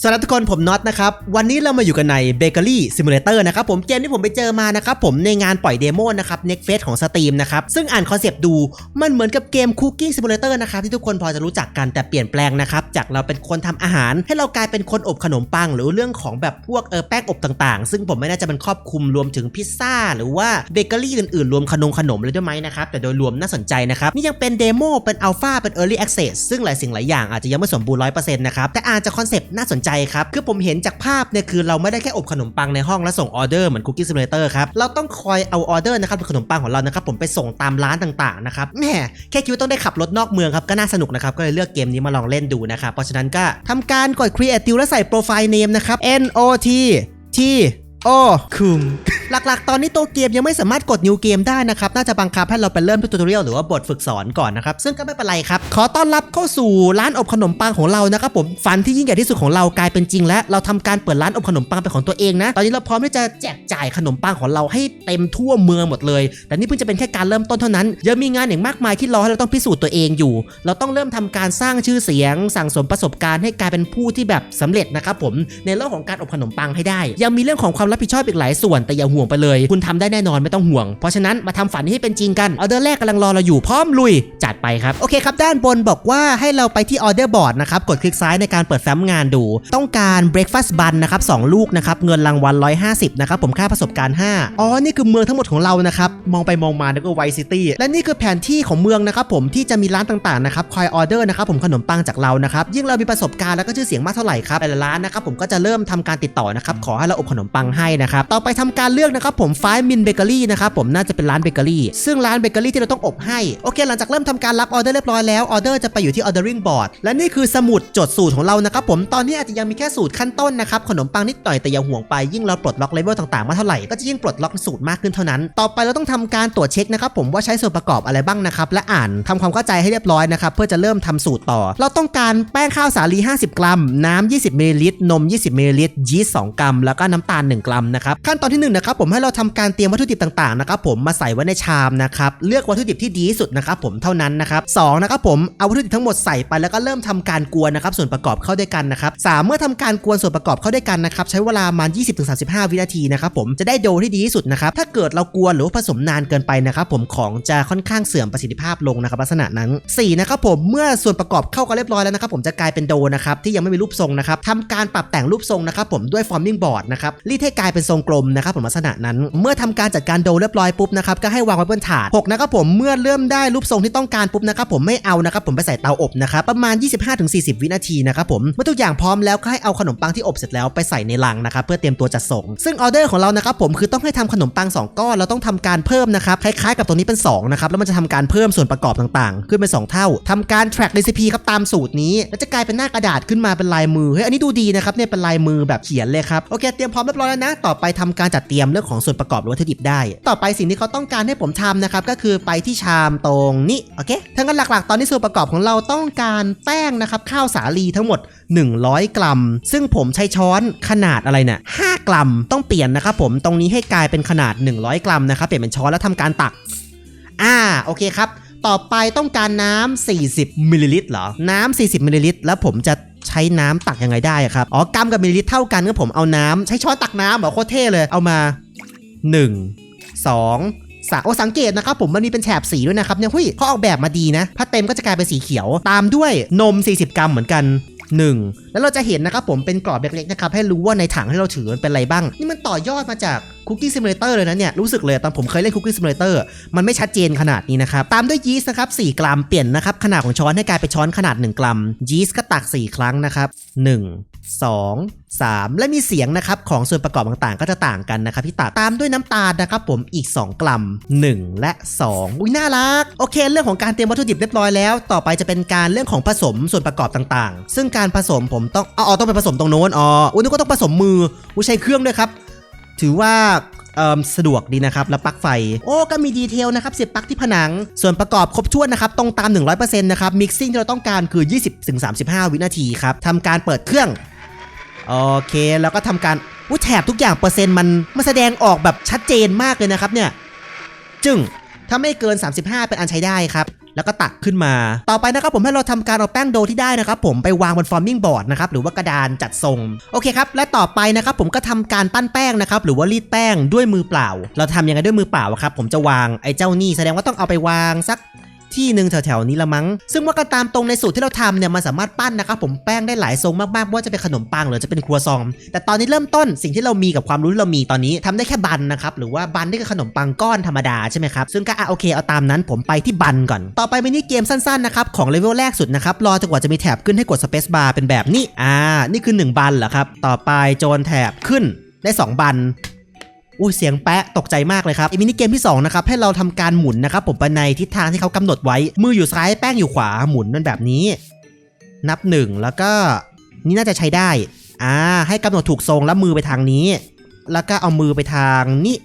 สวัสดีทุกคนผมน็อตนะครับ วันนี้เรามาอยู่กันใน Bakery Simulator นะครับผมเกมที่ผมไปเจอมานะครับผมในงานปล่อยเดโมนะครับ Next Fest ของ Steam นะครับ ซึ่งอ่านคอนเซปต์ดูมันเหมือนกับเกม Cooking Simulator นะครับ ที่ทุกคนพอจะรู้จักกันแต่เปลี่ยนแปลงนะครับ จากเราเป็นคนทำอาหาร ให้เรากลายเป็นคนอบขนมปัง หรือเรื่องของแบบพวกเออแป้งอบต่างๆ ซึ่งผมไม่แน่ใจมันครอบคลุมรวมถึงพิซซ่าหรือว่าเบเกอรี่อื่นๆ รวมขนมขนมเลยด้วยไหมนะครับแต่โดยรวมน่าสนใจนะครับนี่ยังเป็นเดโมเป็นอัลฟาเป็น Early Access ซึ่งหลายสิ่งหลายอย่างอาจจะยังไม่สมบูรณ์ร้อยเปอร์เซ็นต์นะครับแต่อ่านจากคอนเซปต์น่าสนใจครับ คือผมเห็นจากภาพเนี่ยคือเราไม่ได้แค่อบขนมปังในห้องแล้วส่งออเดอร์เหมือนคุกกี้ซิมูเลเตอร์ครับ เราต้องคอยเอาออเดอร์นะครับขนมปังของเรานะครับผมไปส่งตามร้านต่างๆนะครับแหมแค่คิดว่าต้องได้ขับรถนอกเมืองครับก็น่าสนุกนะครับก็เลยเลือกเกมนี้มาลองเล่นดูนะครับเพราะฉะนั้นก็ทำการกด Create และใส่โปรไฟล์ Name นะครับ N O T T โอ้คุมหลักๆ ตอนนี้ตัวเกมยังไม่สามารถกด New Game ได้นะครับ น่าจะบังคับให้เราไปเริ่มที่ทูตอเรียลหรือว่าบทฝึกสอนก่อนนะครับ ซึ่งก็ไม่เป็นไรครับ ขอต้อนรับเข้าสู่ร้านอบขนมปังของเรานะครับผม ฝันที่ยิ่งใหญ่ที่สุดของเรากลายเป็นจริงแล้ว เราทำการเปิดร้านอบขนมปังเป็นของตัวเองนะ ตอนนี้เราพร้อมที่จะแจกจ่ายขนมปังของเราให้เต็มทั่วเมืองหมดเลย แต่นี่เพิ่งจะเป็นแค่การเริ่มต้นเท่านั้น ยังมีงานอย่างมากมายที่รอให้เราต้องพิสูจน์ตัวเองอยู่ เราต้องเริ่มทำการสร้างชื่อเสียง สั่งสมประสบการณ์ให้กลายเป็นผู้ที่แบบสำเร็จนะครับผม ในเรื่องของการอบขนมปังให้ได้ ยังมีเรื่องของความรับผิดชอบอีกหลายส่วนแต่อย่าห่วงไปเลย คุณทำได้แน่นอนไม่ต้องห่วง เพราะฉะนั้นมาทำฝันให้เป็นจริงกันออเดอร์แรกกำลังรอเราอยู่พร้อมลุยจัดไปครับโอเคครับด้านบนบอกว่าให้เราไปที่ออเดอร์บอร์ดนะครับกดคลิกซ้ายในการเปิดแฟ้มงานดู ต้องการเบรคฟาสต์บันนะครับสองลูกนะครับเงินรางวัล 150นะครับผมค่าประสบการณ์ 5 อ๋อ นี่คือเมืองทั้งหมดของเรานะครับมองไปมองมานึกว่าไวซิตี้และนี่คือแผนที่ของเมืองนะครับผมที่จะมีร้านต่างๆนะครับคอยออเดอร์นะครับผมขนมปังจากเรานะครับยิ่งเรามีประสบการณ์แล้วก็ชื่อเสียงมากเท่าไหร่ครับแต่ละร้านนะครับผมก็จะเริ่มทำการติดต่อนะครับขอให้เราอบขนมปังให้นะครับ ต่อไปทำการเลือกนะครับผมไฟมินเบเกอรี่นะครับผมน่าจะเป็นร้านเบเกอรี่ซึ่งร้านเบเกอรี่ที่เราต้องอบให้โอเค หลังจากเริ่มทำการรับออเดอร์เรียบร้อยแล้วออเดอร์จะไปอยู่ที่ ordering board และนี่คือสมุดจดสูตรของเรานะครับผมตอนนี้อาจจะยังมีแค่สูตรขั้นต้นนะครับขนมปังนิดหน่อยแต่อย่าห่วงไปยิ่งเราปลดล็อกเลเวลต่างๆมาเท่าไหร่ก็จะยิ่งปลดล็อกสูตรมากขึ้นเท่านั้น ต่อไปเราต้องทำการตรวจเช็คนะครับผมว่าใช้ส่วนประกอบอะไรบ้างนะครับและอ่านทำความเข้าใจให้เรียบร้อยนะครับเพื่อจะเริ่มทำสูตรต่อ เราต้องการแป้งข้าวสาลี 50 กรัม น้ำ20มิลลิลิตรนม 20มิลลิลิตรยีสต์2กรัมแล้วก็น้ำตาล 1กรัมนะครับขั้นตอนที่1นะครับผมให้เราทำการเตรียมวัตถุดิบต่างๆนะครับผมมาใส่ไว้ในชามนะครับเลือกวัตถุดิบที่ดีที่สุดนะครับผมเท่านั้นนะครับสองนะครับผมเอาวัตถุดิบทั้งหมดใส่ไปแล้วก็เริ่มทำการกวนนะครับส่วนประกอบเข้าด้วยกันนะครับสามเมื่อทำการกวนส่วนประกอบเข้าด้วยกันนะครับใช้เวลาประมาณ 20-35 วินาทีนะครับผมจะได้โดที่ดีที่สุดนะครับถ้าเกิดเรากวนหรือว่าผสมนานเกินไปนะครับผมของจะค่อนข้างเสื่อมประสิทธิภาพลงนะครับลักษณะนั้นสี่นะครับผมเมื่อส่วนประกอบเข้ากันเรียบร้อยแล้วนะครับผมจะกลายเป็นโดนะครับที่ยังไม่มีรูปทรงนะครับทำการปรับแต่งรูปทรงนะครับผมด้วย forming board นะครับรีดให้กลายเป็นทรงกลมนะครับผมลักษณะนั้น เมื่อทำการจัดการโดเรียบร้อยปุ๊บนะครับก็ให้วางไว้บนถาดหกนะครับผมเมื่อเริ่มได้รูปทรงที่ต้องการปุ๊บนะครับผมไม่เอานะครับผมไปใส่เตาอบนะครับประมาณ 25-40 วินาทีนะครับผมเมื่อทุกอย่างพร้อมแล้วก็ให้เอาขนมปังที่อบเสร็จแล้วไปใส่ในลังนะครับเพื่อเตรียมตัวจัดส่ง ซึ่งออเดอร์ของเรานะครับผมคือต้องให้ทำขนมปัง 2 ก้อนเราต้องทำการเพิ่มนะครับคล้ายๆกับตรงนี้เป็น2นะครับแล้วมันจะทำการเพิ่มส่วนประกอบต่างๆ ขึ้นเป็น 2 เท่าทำการ track recipe ครับตามสูตรนี้แล้วจะกลายเป็นหน้ากระดาษขึ้นมาเป็นลายมือเฮ้ยอันนี้ดูดีนะครับเนี่ยเป็นลายมือแบบเขียนเลยครับโอเคเตรียมพร้อมเรียบร้อยแล้วนะ ต่อไปทำการจัดเตรียมเรื่องของส่วนประกอบหรือวัตถุดิบได้ ต่อไปสิ่งที่เขาต้องการให้ผมทำนะครับก็คือไปที่ชามตรงนี้โอเคทั้งนั้นหลักๆ ตอนนี้ส่วนประกอบของเราต้องการแป้งนะครับข้าวสาลีทั้งหมด 100 กรัม ซึ่งผมใช้ช้อนขนาดอะไรเนี่ย5กรัมต้องเปลี่ยนนะครับผมตรงนี้ให้กลายเป็นขนาด 100 กรัมนะครับเปลี่ยนเป็นช้อนแล้วทำการตักอ่าโอเคครับต่อไปต้องการน้ำ40มิลลิลิตรเหรอ น้ำ40มิลลิลิตรแล้วผมจะ ช้น้ำตักยังไงได้ครับ อ๋อกรัมกับมิลลิลิตรเท่ากันก็ผมเอาน้ำใช้ช้อนตักน้ำเหรอโคตรเท่เลย เอามา 1 2สามโอ้สังเกตนะครับผมมันมีเป็นแถบสีด้วยนะครับเนี่ยหุ้ยเขาออกแบบมาดีนะ ถ้าเต็มก็จะกลายเป็นสีเขียว ตามด้วยนม 40 กรัมเหมือนกัน 1 แล้วเราจะเห็นนะครับผมเป็นกรอบเล็กๆนะครับให้รู้ว่าในถังที่เราถือมันเป็นอะไรบ้าง นี่มันต่อยอดมาจาก Cookie Simulator เลยนะเนี่ยรู้สึกเลยตอนผมเคยเล่น Cookie Simulator มันไม่ชัดเจนขนาดนี้นะครับ ตามด้วยยีสต์นะครับ4กรัมเปลี่ยนนะครับขนาดของช้อนให้กลายเป็นช้อนขนาด 1 กรัม ยีสต์ก็ตัก 4 ครั้งนะครับ 1 2 3 และมีเสียงนะครับของส่วนประกอบต่างๆ ก็จะต่างกันนะครับพี่ตักตามด้วยน้ำตาลนะครับผมอีก 2 กรัม 1 และ 2 อุ้ยน่ารัก โอเค เรื่องของการเตรียมวัตถุดิบเรียบร้อยแล้ว ต่อไปจะเป็นการเรื่องของผสมส่วนประกอบต่างๆ ซึ่งการผสมผมต้องอ๋อต้องไปผสมตรงโน้นอ๋ออุ้ยนึกว่าต้องผสมมืออุ้ยใช้เครื่องด้วยครับ ถือว่าสะดวกดีนะครับแล้วปลั๊กไฟ โอ้ก็มีดีเทลนะครับเสียบปลั๊กที่ผนัง ส่วนประกอบครบถ้วนนะครับตรงตาม 100%นะครับมิกซิ่งที่เราต้องการคือ 20-35 วินาทีครับทำการเปิดเครื่องโอเคแล้วก็ทำการอุ้ยแถบทุกอย่างเปอร์เซ็นต์มันมันแสดงออกแบบชัดเจนมากเลยนะครับเนี่ยจึงถ้าไม่เกิน 35 เป็นอันใช้ได้ครับ แล้วก็ตักขึ้นมา ต่อไปนะครับผมให้เราทำการเอาแป้งโดที่ได้นะครับผมไปวางบนฟอร์มิ่งบอร์ดนะครับหรือว่ากระดานจัดทรงโอเคครับและต่อไปนะครับผมก็ทำการปั้นแป้งนะครับหรือว่ารีดแป้งด้วยมือเปล่า เราทำยังไงด้วยมือเปล่าครับผมจะวางไอ้เจ้านี่แสดงว่าต้องเอาไปวางสัก ที่หนึ่งแถวๆนี้ละมั้ง ซึ่งว่ากันตามตรงในสูตรที่เราทำเนี่ยมันสามารถปั้นนะครับผมแป้งได้หลายทรงมากๆว่าจะเป็นขนมปังหรือจะเป็นครัวซอง แต่ตอนนี้เริ่มต้นสิ่งที่เรามีกับความรู้ที่เรามีตอนนี้ทำได้แค่บันนะครับหรือว่าบันนี่คือขนมปังก้อนธรรมดาใช่ไหมครับซึ่งก็อะโอเคเอาตามนั้นผมไปที่บันก่อน ต่อไปมินิเกมสั้นๆนะครับของเลเวลแรกสุดนะครับรอจนกว่าจะมีแถบขึ้นให้กดสเปซบาร์เป็นแบบนี้อ่านี่คือ 1 บันเหรอครับต่อไปโจนแถบขึ้นได้ 2 บัน อุ้เสียงแปะตกใจมากเลยครับมินิเกมที่2นะครับให้เราทำการหมุนนะครับผมไปในทิศทางที่เขากำหนดไว้มืออยู่ซ้ายแป้งอยู่ขวาหมุนมันแบบนี้ นับหนึ่งแล้วก็นี่น่าจะใช้ได้อ่าให้กำหนดถูกทรงแล้วมือไปทางนี้ แล้วก็เอามือไปทางนี้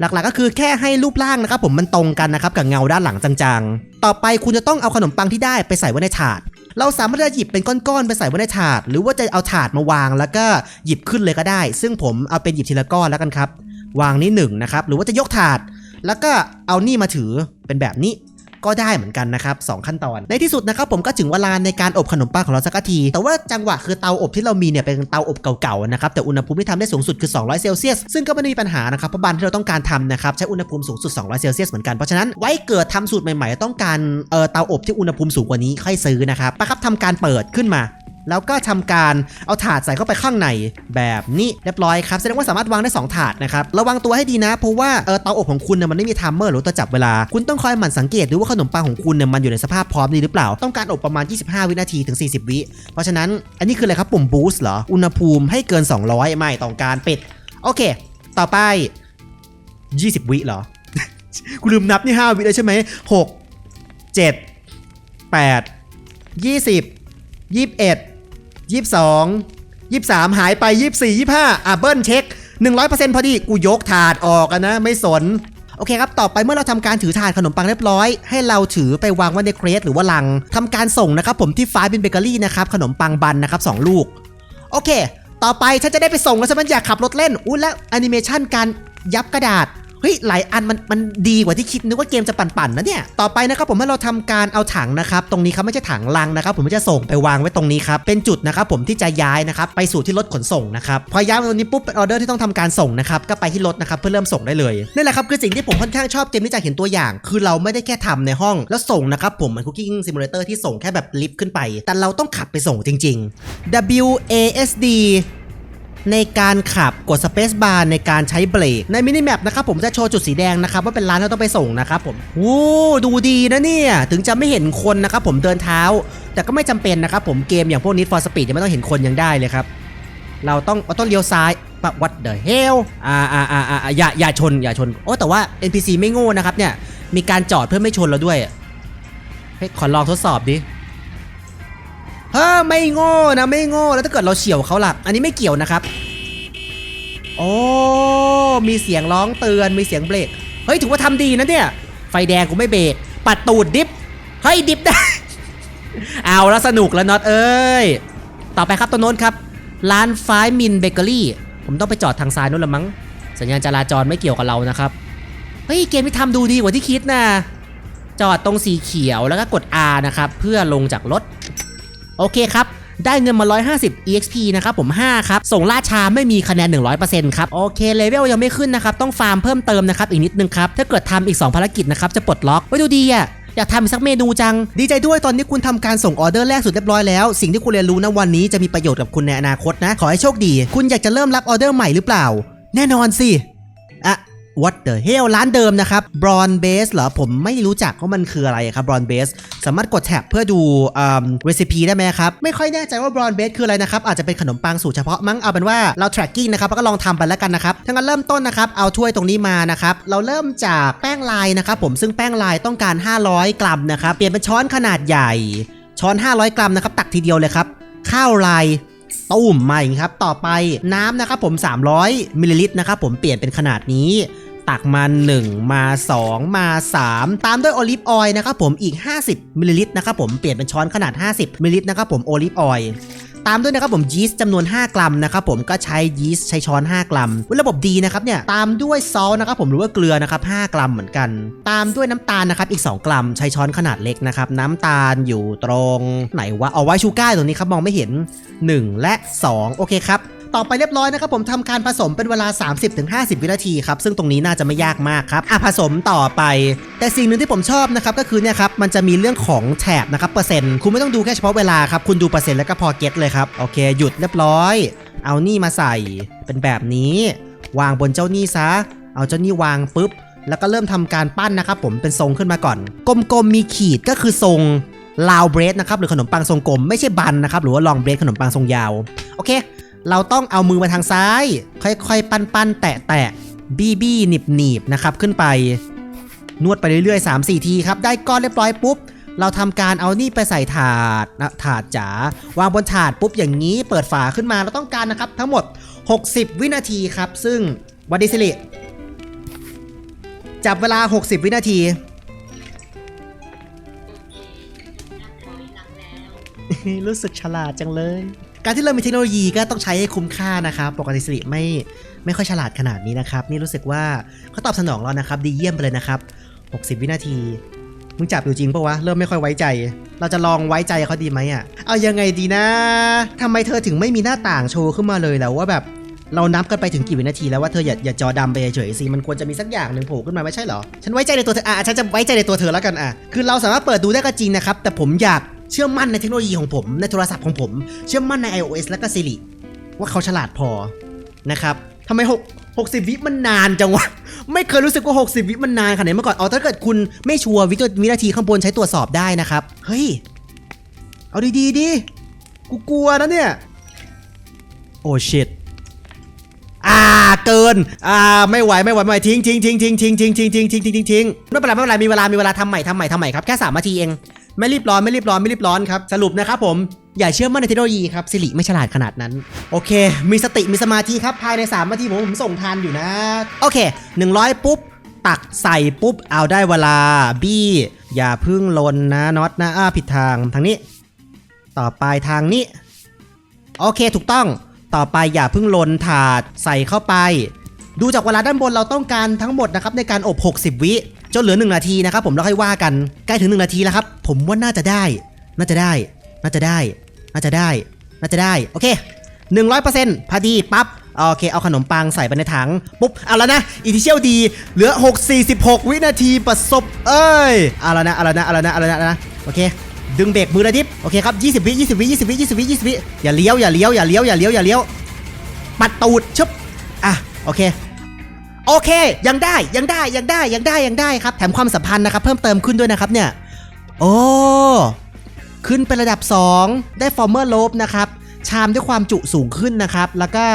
หลักๆก็คือแค่ให้รูปร่างนะครับผมมันตรงกันนะครับกับเงาด้านหลังจางๆ ต่อไปคุณจะต้องเอาขนมปังที่ได้ไปใส่ไว้ในถาด เราสามารถจะหยิบเป็นก้อนๆไปใส่ไว้ในถาด หรือว่าจะเอาถาดมาวางแล้วก็หยิบขึ้นเลยก็ได้ ซึ่งผมเอาเป็นหยิบทีละก้อนแล้วกันครับ วางนี่หนึ่งนะครับ หรือว่าจะยกถาด แล้วก็เอานี่มาถือเป็นแบบนี้ ก็ได้เหมือนกันนะครับสองขั้นตอน ในที่สุดนะครับผมก็ถึงเวลาในการอบขนมปังของเราสักที แต่ว่าจังหวะคือเตาอบที่เรามีเนี่ยเป็นเตาอบเก่าๆนะครับแต่อุณหภูมิที่ทำได้สูงสุดคือ 200 เซลเซียส ซึ่งก็ไม่ได้มีปัญหานะครับเพราะบ้านที่เราต้องการทำนะครับใช้อุณหภูมิสูงสุด 200 เซลเซียสเหมือนกัน เพราะฉะนั้นไว้เกิดทำสูตรใหม่ๆ ต้องการเอ่อเตาอบที่อุณหภูมิสูงกว่านี้ค่อยซื้อนะครับปะครับทำการเปิดขึ้นมา แล้วก็ทำการเอาถาดใส่เข้าไปข้างในแบบนี้เรียบร้อยครับแสดงว่าสามารถวางได้ 2 ถาดนะครับระวังตัวให้ดีนะเพราะว่าเออเตาอบของคุณเนี่ยมันไม่มีไทม์เมอร์หรือตัวจับเวลา คุณต้องคอยหมั่นสังเกตดูว่าขนมปังของคุณเนี่ยมันอยู่ในสภาพพร้อมดีหรือเปล่า ต้องการอบประมาณ 25 วินาทีถึง 40 วิ เพราะฉะนั้นอันนี้คืออะไรครับปุ่มบูสต์เหรออุณหภูมิให้เกิน 200 ไม่ต้องการปิดโอเค ต่อไป 20 วิเหรอกูลืมนับนี่ 5 วิเลยใช่ไหม6 7 8 20 21 ยี่สองยี่สามหายไปยี่สี่ยี่ห้าอะเบิ้ลเช็คหนึ่งร้อยเปอร์เซ็นต์พอดีกูยกถาดออกอะนะ ไม่สน โอเคครับ ต่อไปเมื่อเราทำการถือถาดขนมปังเรียบร้อย ให้เราถือไปวางไว้ในเครสหรือว่าลังทำการส่งนะครับผมที่ฟ้าเป็นเบเกอรี่นะครับขนมปังบันนะครับสองลูก โอเค ต่อไปฉันจะได้ไปส่งแล้วฉันอยากขับรถเล่น อุ้ยแล้วแอนิเมชันการยับกระดาษ เฮ้ยหลายอันมันมันดีกว่าที่คิดนึกว่าเกมจะปั่นๆนะเนี่ยต่อไปนะครับผมให้เราทำการเอาถังนะครับตรงนี้ครับไม่ใช่ถังลังนะครับผมจะส่งไปวางไว้ตรงนี้ครับเป็นจุดนะครับผมที่จะย้ายนะครับไปสู่ที่รถขนส่งนะครับพอย้ายตรงนี้ปุ๊บเป็นออเดอร์ที่ต้องทำการส่งนะครับก็ไปที่รถนะครับเพื่อเริ่มส่งได้เลยนี่แหละครับคือสิ่งที่ผมค่อนข้างชอบเกมนี้จากเห็นตัวอย่าง คือเราไม่ได้แค่ทำในห้อง แล้วส่งนะครับผมเหมือน Cooking Simulator ที่ส่งแค่แบบลิฟต์ขึ้นไป แต่เราต้องขับไปส่งจริง ๆ WASD ในการขับกด Space Bar ในการใช้เบรกในมินิแมปนะครับผมจะโชว์จุดสีแดงนะครับว่าเป็นร้านที่เราต้องไปส่งนะครับผมโอ้ดูดีนะเนี่ยถึงจะไม่เห็นคนนะครับผมเดินเท้า แต่ก็ไม่จำเป็นนะครับผมเกมอย่างพวกนี้ for speed ยังไม่ต้องเห็นคนยังได้เลยครับเราต้องเราต้องเลี้ยวซ้ายปะ what the hell อ่าอ่าอ่าอ่าอย่าอย่าชนอย่าชนโอ้แต่ว่า NPC ไม่โง่นะครับเนี่ยมีการจอดเพื่อไม่ชนเราด้วยเฮ้ยขอลองทดสอบดิ เฮ้อไม่โง่นะไม่โง่แล้วถ้าเกิดเราเฉียวเขาล่ะ อันนี้ไม่เกี่ยวนะครับ โอ้มีเสียงร้องเตือนมีเสียงเบรกเฮ้ยถือว่าทำดีนะเนี่ย ไฟแดงกูไม่เบรกปัดตูดดิฟเฮ้ยดิฟได้เอาแล้วสนุกแล้วน็อตเอ้ยต่อไปครับตัวโน้นครับ ร้านฟ้ายมินเบเกอรี่ผมต้องไปจอดทางซ้ายนู้นละมั้งสัญญาณจราจรไม่เกี่ยวกับเรานะครับเฮ้ยเกมที่ทำดูดีกว่าที่คิดนะจอดตรงสีเขียวแล้วก็กด R นะครับ เพื่อลงจากรถ โอเคครับได้เงินมา 150 EXP นะครับผม 5 ครับ ส่งล่าช้าไม่มีคะแนน 100%ครับ โอเค เลเวลยังไม่ขึ้นนะครับ ต้องฟาร์มเพิ่มเติมนะครับ อีกนิดนึงครับ ถ้าเกิดทำอีก 2 ภารกิจนะครับ จะปลดล็อกไว้ดูดีอะอยากทำสักเมนูจัง ดีใจด้วยตอนนี้คุณทำการส่งออเดอร์แรกสุดเรียบร้อยแล้ว สิ่งที่คุณเรียนรู้นะวันนี้จะมีประโยชน์กับคุณในอนาคตนะ ขอให้โชคดี คุณอยากจะเริ่มรับออเดอร์ใหม่หรือเปล่า แน่นอนสิ what the hell ร้านเดิมนะครับ Brown Base เหรอ ผมไม่รู้จักว่ามันคืออะไรครับ Brown Base สามารถกดแท็บเพื่อดูอ่า recipe ได้ไหมครับ ไม่ค่อยแน่ใจว่า Brown Base คืออะไรนะครับ อาจจะเป็นขนมปังสูตรเฉพาะมั้ง เอาเป็นว่าเรา tracking นะครับ แล้วก็ลองทำไปแล้วกันนะครับถ้างั้นเริ่มต้นนะครับ เอาถ้วยตรงนี้มานะครับ เราเริ่มจากแป้งลายนะครับผม ซึ่งแป้งลายต้องการ 500 กรัมนะครับ เปลี่ยนเป็นช้อนขนาดใหญ่ ช้อน 500 กรัมนะครับ ตักทีเดียวเลยครับ ข้าวลายตุ้มมาอย่างนี้ครับ ต่อไปน้ำนะครับผม 300มิลลิลิตรนะครับผม เปลี่ยนเป็นขนาดนี้ ตักมา 1 มา 2 มา 3 ตามด้วยโอลิฟออยล์นะครับผมอีก 50มิลลิลิตรนะครับผมเปลี่ยนเป็นช้อนขนาด 50มิลลิลิตรนะครับผมโอลิฟออยล์ตามด้วยนะครับผมยีสต์จำนวน 5 กรัมนะครับผมก็ใช้ยีสต์ใช้ช้อน 5 กรัมอุ๊ยระบบดีนะครับเนี่ยตามด้วยซอสนะครับผมหรือว่าเกลือนะครับ5กรัมเหมือนกัน ตามด้วยน้ำตาลนะครับอีก 2 กรัมใช้ช้อนขนาดเล็กนะครับน้ำตาลอยู่ตรงไหนวะเอาไว้ชูก้าตรงนี้ครับมองไม่เห็น 1 และ 2 โอเคครับ ต่อไปเรียบร้อยนะครับผมทำการผสมเป็นเวลา 30-50 วินาทีครับซึ่งตรงนี้น่าจะไม่ยากมากครับอะผสมต่อไป แต่สิ่งหนึ่งที่ผมชอบนะครับก็คือเนี่ยครับมันจะมีเรื่องของแถบนะครับเปอร์เซ็นต์คุณไม่ต้องดูแค่เฉพาะเวลาครับคุณดูเปอร์เซ็นต์แล้วก็พอเก็ตเลยครับโอเคหยุดเรียบร้อย เอานี่มาใส่เป็นแบบนี้ วางบนเจ้านี่ซะ เอาเจ้านี่วางปุ๊บแล้วก็เริ่มทำการปั้นนะครับผมเป็นทรงขึ้นมาก่อน กลมๆมีขีดก็คือทรงลาวเบรดนะครับหรือขนมปังทรงกลมไม่ใช่บันนะครับหรือว่าลองเบรดขนมปังทรงยาว โอเค เราต้องเอามือมาทางซ้าย ค่อยๆ ปั้นๆ แตะๆ บี้บี้หนีบหนีบๆนะครับ ขึ้นไป นวดไปเรื่อยๆ 3-4 ทีครับ ได้ก้อนเรียบร้อยปุ๊บ เราทำการเอานี่ไปใส่ถาดนะถาดจ๋าวางบนถาดปุ๊บอย่างนี้ เปิดฝาขึ้นมา เราต้องการนะครับ ทั้งหมด 60 วินาทีครับ ซึ่งวัดดิสิลิจับเวลา 60 วินาทีรู้สึกฉลาดจังเลย การที่เรามีเทคโนโลยีก็ต้องใช้ให้คุ้มค่านะครับปกติสิริไม่ไม่ค่อยฉลาดขนาดนี้นะครับ นี่รู้สึกว่าเขาตอบสนองเรานะครับ ดีเยี่ยมไปเลยนะครับ 60 วินาที มึงจับอยู่จริงปะวะ เริ่มไม่ค่อยไว้ใจ เราจะลองไว้ใจเขาดีไหมอะ เอายังไงดีนะทำไมเธอถึงไม่มีหน้าต่างโชว์ขึ้นมาเลยแล้วว่าแบบเรานับกันไปถึงกี่วินาทีแล้วว่าเธออย่าอย่าจอดำไปเฉยสิมันควรจะมีสักอย่างหนึ่งโผล่ขึ้นมาไม่ใช่เหรอ ฉันไว้ใจในตัวเธออะฉันจะไว้ใจในตัวเธอแล้วกันอะคือเราสามารถเปิดดูได้ก็จริงนะครับแต่ผมอยาก เชื่อมั่นในเทคโนโลยีของผม ในโทรศัพท์ของผม เชื่อมั่นใน iOS และก็ Siri ว่าเขาฉลาดพอนะครับทำไม6 60 วิมันนานจังวะ ไม่เคยรู้สึกว่า 60 วิมันนานขนาดนี้มาก่อนเอ๋อถ้าเกิดคุณไม่ชัวร์วิวินาทีข้างบนใช้ตรวจสอบได้นะครับ เฮ้ย เอาดีๆดิกูกลัวนะเนี่ย โอ้ชิตอ่าเกิน อ่าไม่ไหวไม่ไหวไม่ไหวทิ้งทิ้งทิ้งทิ้งทิ้งทิ้งทิ้งทิ้งทิ้งทิ้งทิ้งทิ้งไม่เป็นไรไม่เป็นไรมีเวลามีเวลาทำใหม่ทำใหม่ทำใหม่ครับแค่สามนาทีเอง ไม่รีบร้อนไม่รีบร้อนไม่รีบร้อนครับ สรุปนะครับผมอย่าเชื่อมั่นในเทคโนโลยีครับสิริไม่ฉลาดขนาดนั้น โอเค มีสติมีสมาธิครับ ภายใน 3 นาทีผมผมส่งทันอยู่นะ โอเค 100 ปุ๊บ ตักใส่ปุ๊บ เอาได้เวลา บี้ อย่าพึ่งลนนะน็อตนะอ้าผิดทางทางนี้ ต่อไปทางนี้ โอเคถูกต้องต่อไปอย่าพึ่งลนถาดใส่เข้าไป ดูจากเวลาด้านบนเราต้องการทั้งหมดนะครับในการอบ 60 วิ จนเหลือ 1 นาทีนะครับผมแล้วค่อยว่ากันใกล้ถึง 1 นาทีแล้วครับ ผมว่าน่าจะได้ น่าจะได้ น่าจะได้ น่าจะได้ น่าจะได้ โอเค 100%พอดีปั๊บโอเค เอาขนมปังใส่ไปในถัง ปุ๊บ เอาแล้วนะอิทิเชียลดี เหลือ 6 46 วินาทีประสบ เอ้ย เอาแล้วนะ เอาแล้วนะ เอาแล้วนะ เอาแล้วนะ โอเค ดึงเบรกมือระดิบโอเคครับ 20 วิ 20 วิ 20 วิ 20 วิ 20 วิ อย่าเลี้ยว อย่าเลี้ยว อย่าเลี้ยว อย่าเลี้ยว อย่าเลี้ยว ปัดตูดชึบ อะ โอเค โอเค ยังได้ยังได้ยังได้ยังได้ยังได้ครับ แถมความสัมพันธ์นะครับ เพิ่มเติมขึ้นด้วยนะครับเนี่ย โอ้ขึ้นเป็นระดับ 2 ได้ฟอร์เมอร์โลบนะครับ ชามด้วยความจุสูงขึ้นนะครับ แล้วก็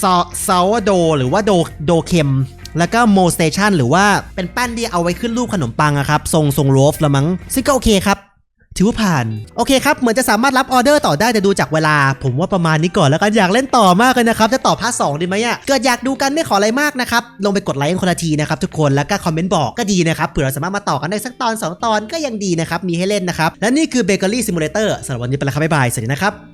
ซอซาวโดหรือว่าโดโดเค็ม แล้วก็โมสเตชันหรือว่าเป็นแป้นที่เอาไว้ขึ้นรูปขนมปังอะครับทรงทรงโรฟละมั้งซึ่งก็โอเคครับ ถือว่าผ่าน โอเคครับ เหมือนจะสามารถรับออเดอร์ต่อได้แต่ดูจากเวลา ผมว่าประมาณนี้ก่อนแล้วกันอยากเล่นต่อมากเลยนะครับ จะต่อพาร์ทสองดีไหมอะเกิดอยากดูกันไม่ขออะไรมากนะครับ ลงไปกดไลค์กันคนละทีนะครับทุกคนแล้วก็คอมเมนต์บอกก็ดีนะครับเผื่อเราสามารถมาต่อกันได้สักตอน 2 ตอนก็ยังดีนะครับมีให้เล่นนะครับและนี่คือเบเกอรี่ซิมูเลเตอร์สำหรับวันนี้ไปแล้วครับบ๊ายบายสวัสดีนะครับ